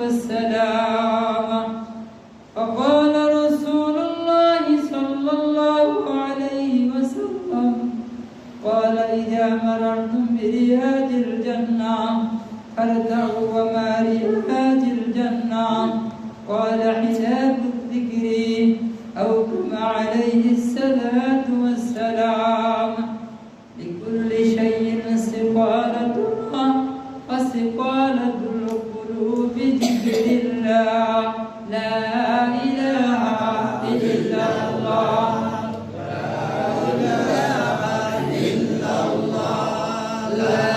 والسلام. فقال رسول الله صلى الله عليه وسلم قال إذا مررتم برياض الجنة فارتعوا وما رياض الجنة. قال حساب الذكر. أو كما عليه الصلاة والسلام. Allah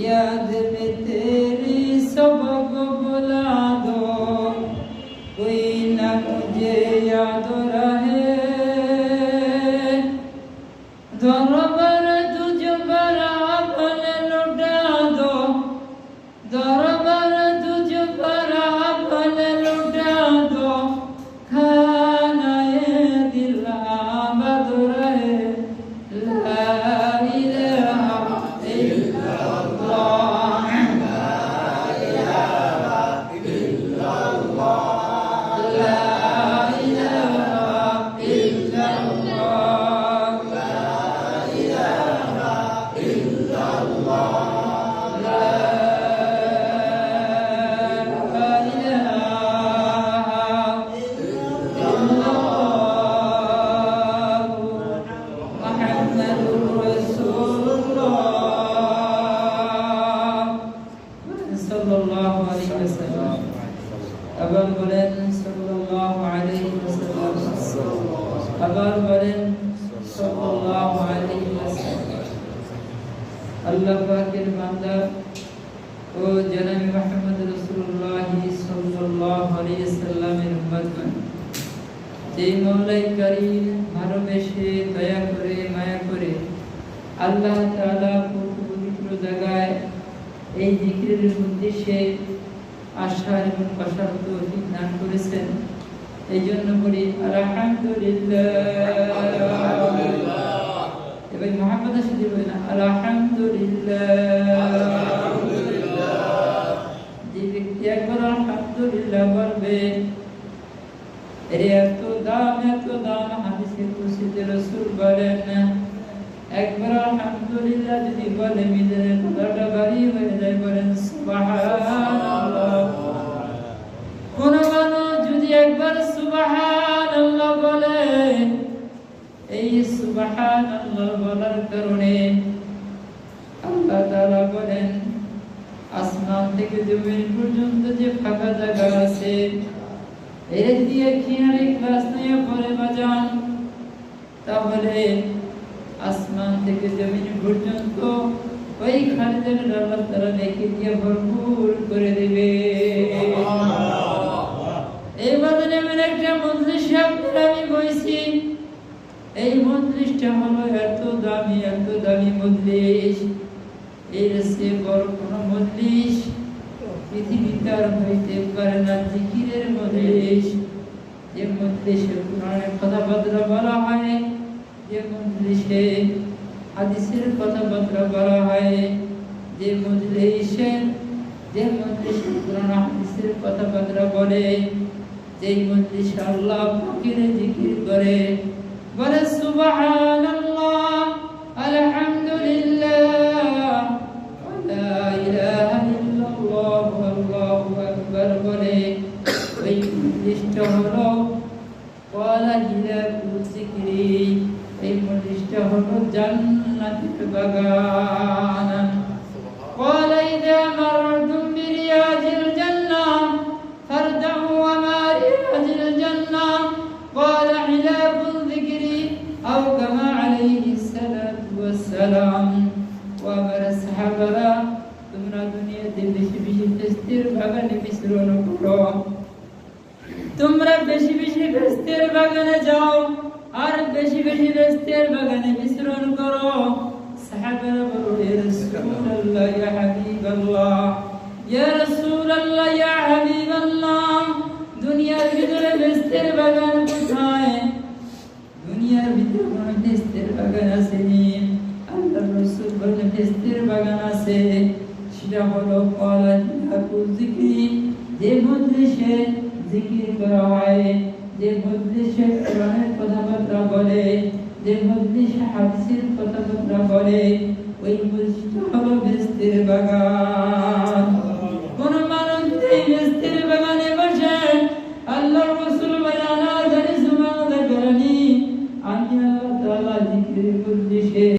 yardım et আবার বলেন সাল্লাল্লাহু আলাইহি ওয়াসাল্লাম। আবার বলেন সাল্লাল্লাহু আলাইহি ওয়াসাল্লাম। আল্লাহ পাকের বান্দা ও জনাবি মুহাম্মদ রাসূলুল্লাহ সাল্লাল্লাহু আলাইহি ওয়াসাল্লামের উম্মতগণ যে মৌলাই করিম ভালোবেসে দয়া করে, মায়া করে আল্লাহ তাআলা পবিত্র জায়গায় এই জিকিরের উদ্দেশ্যে আশার এবং কষার তৌফিক দান করেছেন এই জন্য বলি আলহামদুলিল্লাহ এবার মোহাম্মদ সাথে বলি না আলহামদুলিল্লাহ যে ব্যক্তি একবার আলহামদুলিল্লাহ বলবে এত দাম এত দাম হাদিসে কুসিতে রসুল বলেন একবার আলহামদুলিল্লাহ যদি বলে মিজানের কথাটা ভারী হয়ে যায় বলেন, সুবহানাল্লাহ। সুবহানাল্লাহ আসমান থেকে জমিন পর্যন্ত যে ফাঁকা জায়গা আছে, এর দিয়ে কিনারে ক্লাস নিয়ে পরে বাজান। তাহলে আসমান থেকে জমিন পর্যন্ত ওই খালিদের আল্লাহ তারা রেখে দিয়ে ভরপুর করে দেবে। মজলিসটা হলো এত দামি এত দামি মজলিস। এর সে বড় কোনো মজলিস। পৃথিবীতে আর হইতে পারে না জিকিরের মজলিস। যে মজলিসে কোরআনের কথাবার্তা বলা হয়, যে মজলিসে হাদিসের কথাবার্তা বলা হয়, যে মজলিসে যে মজলিসে কোরআন হাদিসের কথাবার্তা বলে, যেই মজলিসে আল্লাহ পাকের জিকির করে বলে সুবহানাল্লাহ আলহামদুলিল্লাহ লা ইলাহা ইল্লাল্লাহ আল্লাহু আকবার বলে ওই মজলিসটা হলো ওয়ালা হিলাকুল যিকরি এই মজলিসটা হলো জান্নাতের বাগান قال إذا مررتم أو كما عليه الصلاة والسلام وأمر الصحابة তোমরা দুনিয়াতে বেশি বেশি তেস্তির বাগানে বিচরণ করো তোমরা বেশি বেশি বেস্তের বাগানে যাও আর বেশি বেশি বেস্তের বাগানে বিচরণ করো সাহাবারা বলো ইয়া রাসূলুল্লাহ ইয়া হাবিবাল্লাহ ইয়া রাসূলুল্লাহ ইয়া হাবিবাল্লাহ যে মজলিসে জিকির করা হয়, যে মজলিসে কোরআনের কথাবার্তা বলে, যে মজলিসে হাদিসের কথাবার্তা বলে, ওই মজলিসটা হলো বাগান।